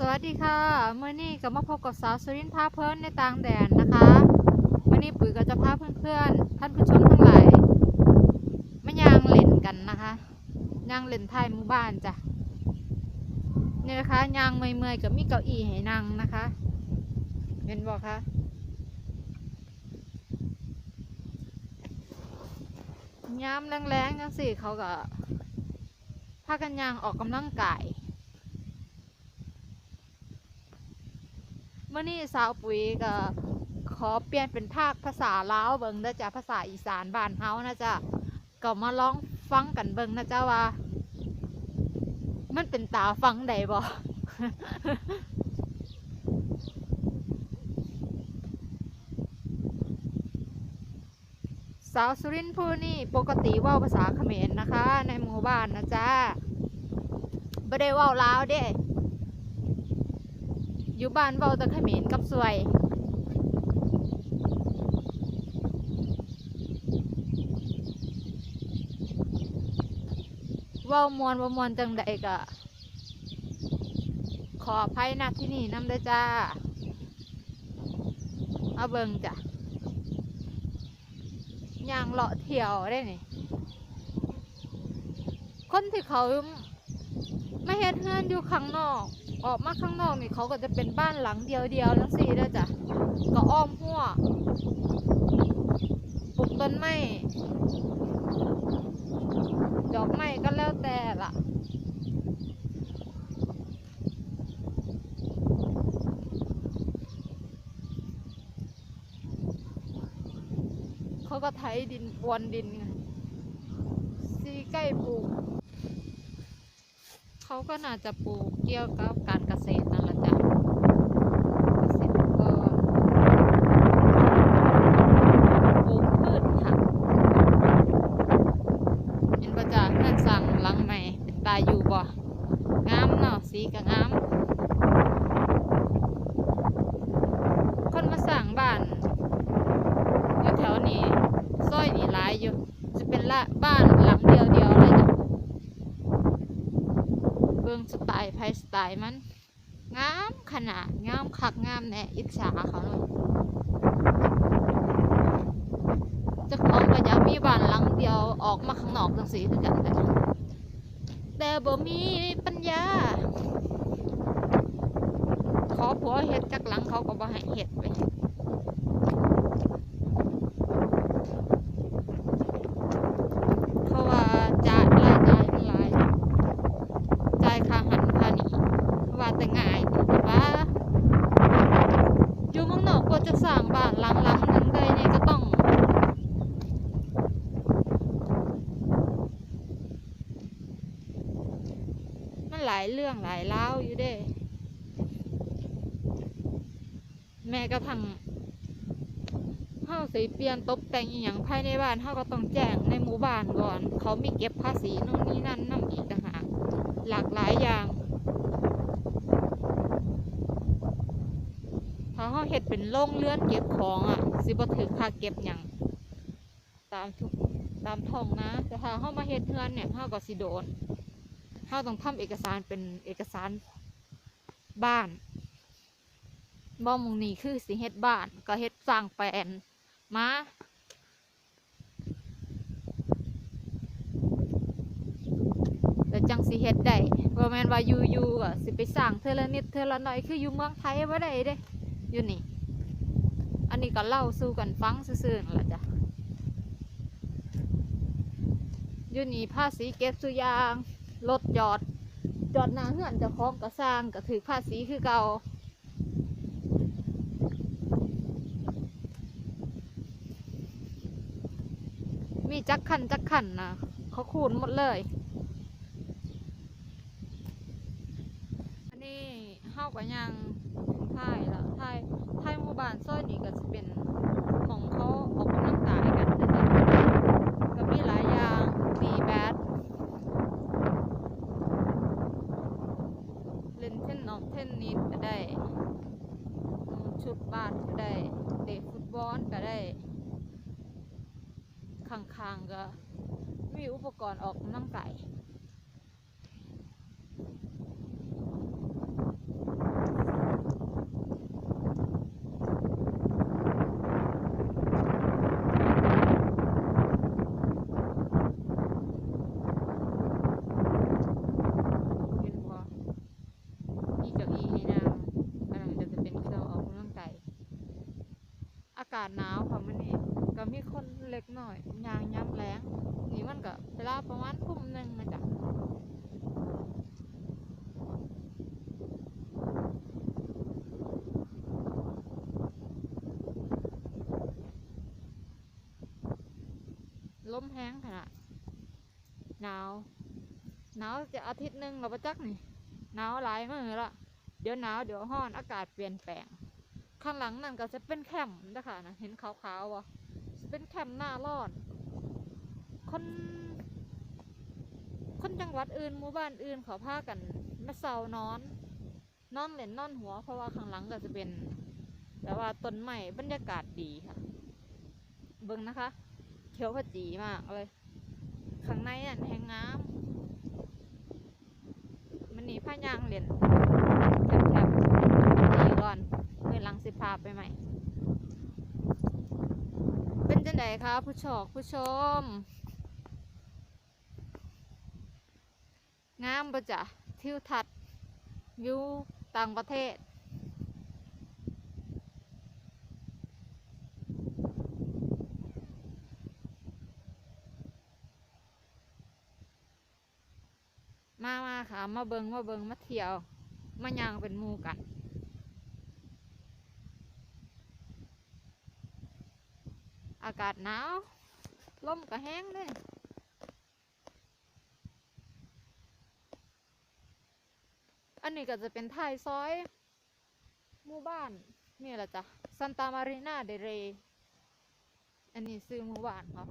สวัสดีค่ะเมื่อนี้ก็มาพบกับสาวสุรินทร์พาเพลินในต่างแดนนะคะเมื่อนี้ปุ๋ยก็จะพาเพื่อนๆท่านผู้ชมทั้งหลายมายางเล่นกันนะคะยางเล่นไทยหมู่บ้านจ้ะนี่นะคะยางเมื่อยๆกับมีเก้าอี้ให้นั่งนะคะเห็นบอกคะยามแรงๆจังสิเขาก็พากันยางออกกำลังกาย มื่อนี้สาวปุ๋ยก็ขอเปลี่ยนเป็นภาคภาษาลาวเบิงนะจ๊ะภาษาอีสานบ้านเฮานะจ๊ะก็มาลองฟังกันเบิงนะจ๊ะว่า มันเป็นตาฟังได้บ่สาวสุรินทร์ผู้นี่ปกติว่าภาษาเขมรนะคะ ในหมู่บ้านนะจ๊ะไม่ได้ว่าลาวเด้ อยู่บ้านเว้าต่เขมรกับสวยว้ามวนบ่ามวนจังใดก็ขออภัยนะที่นี่น้ำเด้จ้า เอาเบิงจ้ะยางเลาะเที่ยวได้นี่ คนที่เขาไม่เฮ็ดเฮือนอยู่ข้างนอก ออกมาข้างนอกนี่เขาก็จะเป็นบ้านหลังเดียวเดียวๆจังซี่เด้อจ้ะก็อ้อมหัวปลูกต้นไม้ดอกไม้ก็แล้วแต่ล่ะเขาก็ไถดินพรวนดินไงซีใกล้ปลูกเขาก็น่าจะปลูก เกี่ยวกับการเกษตรนั่นแหละจ้ะเกษตรกรปลูกพืชผักเห็นประจักษ์นั่นสั่งหลังใหม่เป็นตาอยู่บ่งามเนาะสีก็งาม คนมาสั่งบ้านอยู่แถวนี้ซอยนี่หลายอยู่ จะเป็นละบ้านหลังเดียวเดียวๆเลยจ้ะ เบิ่งสไต ล์ไพสไตล์มันงามขนาดงามคักงามแน่อิจฉาเขาเลยจ้าของก็อยากมีบ้านหลังเดียวออกมาข้างนอกจังสีคือกันแต่แต่บ่มีปัญญา ขอผัวเฮ็ดจักหลังเขาก็บ่ให้เฮ็ดไปเพราะว่าจ่ายรายจ่ายมันหลาย จ่ายค่าหันค่านี้ว่าแต่ง่ายแต่ว่าอยู่เมืองนอกก็จะสร้างบ้านหลังหลังหนึงได้เนี่ยก็ต้อง มันหลางหลายเล่าอยู่เด้ แม้กระทั่งเฮาสิเปลี่ยนตกแต่งอีหยังภายในบ้านเฮาก็ต้องแจ้งในหมู่บ้านก่อน เขามีเก็บภาษีนู่นนี่นั่นนำอีกต่างหากหลากหลายอย่างถ้าเขาเฮ็ดเป็นโรงเรือนเก็บของอะ สิบ่ถือค่าเก็บหยังตามทุกตามท้องนะ แต่ถ้าเขามาเฮ็ดเฮือนเนี่ยเขาก็สิโดน เขาต้องทำเอกสารเป็นเอกสารบ้านบ่มงนี้คือสิเฮ็ดบ้าน ก็เฮ็ดสร้างแปลนมาแล้วจังสิเฮ็ดได้บ่แม่นว่าอยู่ๆก็สิไปสร้างเทื่อละนิดเทื่อละหน่อยคืออยู่เมืองไทยบ่ได้เด้อยู่นี่ อันนี้ก็เล่าสู่กันฟังซื่อๆนั่นล่ะจ้ะอยู่นี่ภาษีเก็บสุยาง รถจอด จอดหน้าเฮือนเจ้าของก็สร้างก็ถือภาษีคือเก่ามีจักขันจักขันนะเขาคูณหมดเลย อันนี้เฮาก็ยังถ่ายละถ่ายถ่ายหมู่บ้านซอยนี้ก็จะเป็นของเขาออกกำลังกายกันนะจ๊ะก็มีหลายอย่างตีแบดเล่นเทนนอง เทนนิสก็ได้ ชุดบ้านก็ได้เตะฟุตบอลก็ได้ข้างๆก็มีอุปกรณ์ออกกำลังกายากาศหนาวค่ะมันนี่ ก็มีคนเล็กหน่อยยางย้ำแรงนี่มันก็เวลาประมาณทุ่มหนึ่งนะจ๊ะลมแห้งขนาดหนาวหนาวจะอาทิตย์หนึ่งเราประจักนี่หนาวหลายมือละเดี๋ยวหนาวเดี๋ยวห้อนอากาศเปลี่ยนแปลง ข้างหลังนั่นก็จะเป็นแคมป์นะคะนะเห็นขาวๆวะจะ เป็นแคมป์หน้าร้อน คนคนจังหวัดอื่นหมู่บ้านอื่นเขาพากันมาเซานอน นอนเล่นนอนหัว เพราะว่าข้างหลังก็จะเป็นแบบว่าต้นไม้บรรยากาศดีค่ะ เบิ่งนะคะ เขียวขจีมากเลย ข้างในอะแหงงาม มันหนีผ้ายางเล่นแถบๆนี่ก่อนเมื่อหลังสิพาไปใหม่ เป็นจังได คะผู้ชอกผู้ชม งามปะจ๊ะทิวทัศน์วิวต่างประเทศ มามาค่ะ มาเบิงมาเบิงมาเที่ยว มาย่างเป็นมูกันากาศหนาวลมก็แห้งเลยอันนี้ก็จะเป็นท้ายซอยหมู่บ้านนี่แหละจ้ะซันตามารีนาเดเรอันนี้ซื้อหมู่บ้านเขา